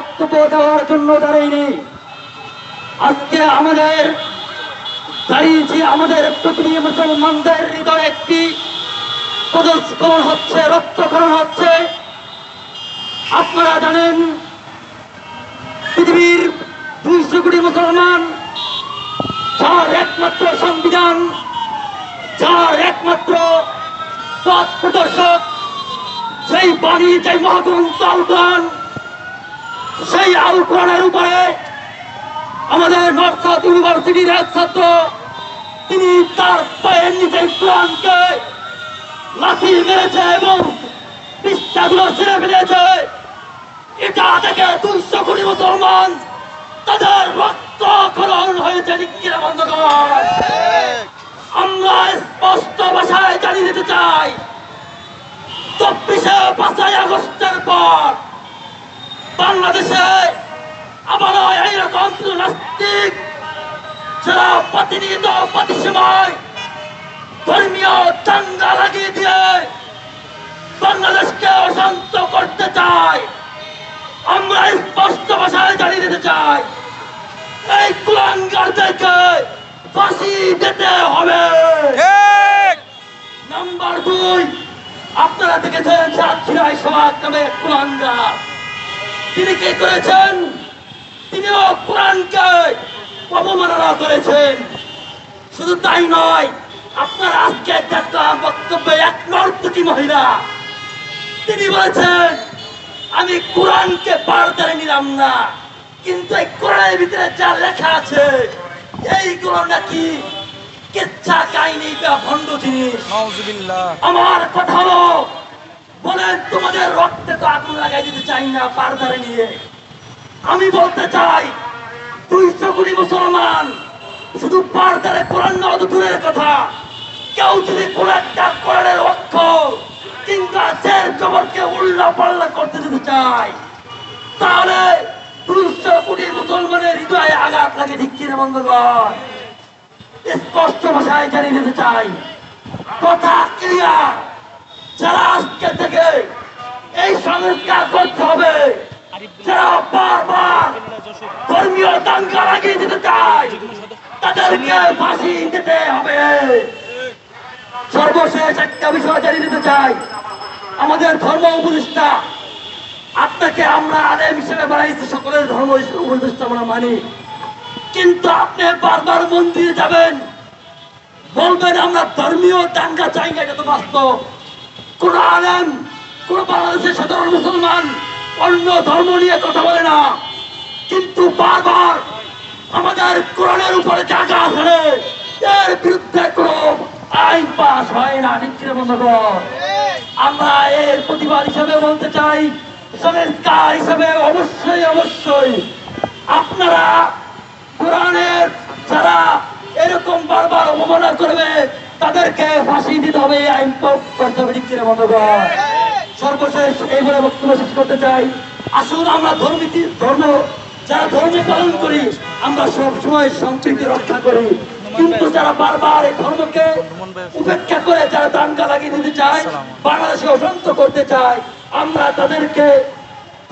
বক্তব্য দেওয়ার জন্য দাঁড়াইনি। আজকে আমাদের দাঁড়িয়েছি আমাদের পৃথিবী মুসলমানদের হৃদয়ে একটি প্রদর্শন হচ্ছে রক্তকরণ হচ্ছে। আপনারা জানেন, পৃথিবীর দুইশো কোটি মুসলমান, যার একমাত্র সংবিধান, যার একমাত্র পথ প্রদর্শক, সেই বাণী মহাগ্রন্থ আল কোরআন সেই আল কোরআনের উপরে আমাদের নর্থ ইউনিভার্সিটির এক ছাত্র, তিনি তার পায়ের নিচে কোরআনকে লাঠি মেরেছে এবং পৃষ্ঠাগুলো ছেড়ে ফেলেছে। এটা থেকে দুইশো কোটি মুসলমান তাদের রক্ত খরণ হয়েছে আমরা স্পষ্ট ভাষায় জানিয়ে দিতে চাই, চব্বিশে পাঁচই আগস্টের পর বাংলাদেশে আবারও এইরকম নাস্তিক যারা প্রতিনিয়ত প্রতি ধর্মীয় চাঙ্গা লাগিয়ে দিয়ে বাংলাদেশকে অশান্ত করতে চায় আমরা স্পষ্ট ভাষায় জানিয়ে দিতে চাই এই কুলাঙ্গারদেরকে ফাঁসি দিতে হবে। নাম্বার দুই আপনারা দেখেছেন সাতক্ষীরায় সমাজ নামে কুলাঙ্গার। তিনি কি করেছেন? তিনিও কোরআনকে অবমাননা করেছেন। শুধু তাই নয় আপনার আজকে দেখলাম বক্তব্যে এক নর্তকী মহিলা। তিনি বলেছেন আমি কোরআনকে বারদারে নিলাম না কিন্তু এই কোরআনের ভিতরে যা লেখা আছে এইগুলো নাকি কেচ্ছা কাহিনী বা ভণ্ড জিনিস। আমার কথা হলো বলেন তোমাদের রক্তে তো আগুন লাগাই দিতে চাই না, পারদারে নিয়ে। আমি বলতে চাই, দুইশো কোটি মুসলমান শুধু পারদারে কোরআন দূরের কথা। কেউ যদি কোন একটা কোরআনের অক্ষর কিংবা জের জবরকে উল্লা পাল্লা করতে দিতে চায়, তাহলে দুইশো কোটি মুসলমানের হৃদয়ে আঘাত লাগে, ঠিক কিনা স্পষ্ট ভাষায় জানিয়ে দিতে চাই, কথা ক্লিয়ার যারা আজকে থেকে এই সংস্কার করতে হবে, যারা বারবার ধর্মীয় দাঙ্গা লাগিয়ে দিতে চায়, তাদেরকে ফাঁসি দিতে হবে। সর্বশেষ একটা বিষয় জানিয়ে দিতে চাই। আমাদের ধর্ম উপদেষ্টা, আপনাকে আমরা আলেম হিসেবে বানাইছি, সকলের ধর্ম উপদেষ্টা আমরা মানি। কিন্তু আপনি বারবার মন্দিরে যাবেন, বলবেন আমরা ধর্মীয় দাঙ্গা চাই না, এটা তো বাস্তব। কোন আলেম, কোন বাংলাদেশের সাধারণ মুসলমান অন্য ধর্ম নিয়ে কথা বলে না। কিন্তু বারবার আমাদের কোরআনের উপরে জায়গা আছে এর বিরুদ্ধে কোন আইন পাস হয় না, নিশ্চিত বন্ধুগণ। আমরা এর প্রতিবাদ হিসেবে বলতে চাই, সংস্কার হিসেবে অবশ্যই অবশ্যই। আপনারা কোরআনের যারা এরকম বারবার অবমাননা করবে তাদেরকে ফাঁসি দিতে হবে, এই আইন করতে হবে বন্ধুগণ। সর্বশেষ এই বক্তব্য শেষ করতে চাই। আসুন, আমরা ধর্মীতি ধর্ম, যারা ধর্ম পালন করি, আমরা সব সময় সম্প্রীতি রক্ষা করি। কিন্তু যারা বারবার এই ধর্মকে উপেক্ষা করে, যারা দাঙ্গা লাগিয়ে দিতে চায় বাংলাদেশে অশান্ত করতে চায়, আমরা তাদেরকে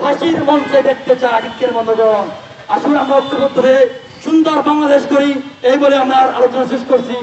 ফাঁসির মঞ্চে দেখতে চাই, আজকের বন্ধুগণ। আসুন, আমরা ঐক্যবদ্ধ হয়ে সুন্দর বাংলাদেশ করি এই বলে আমরা আলোচনা শেষ করছি।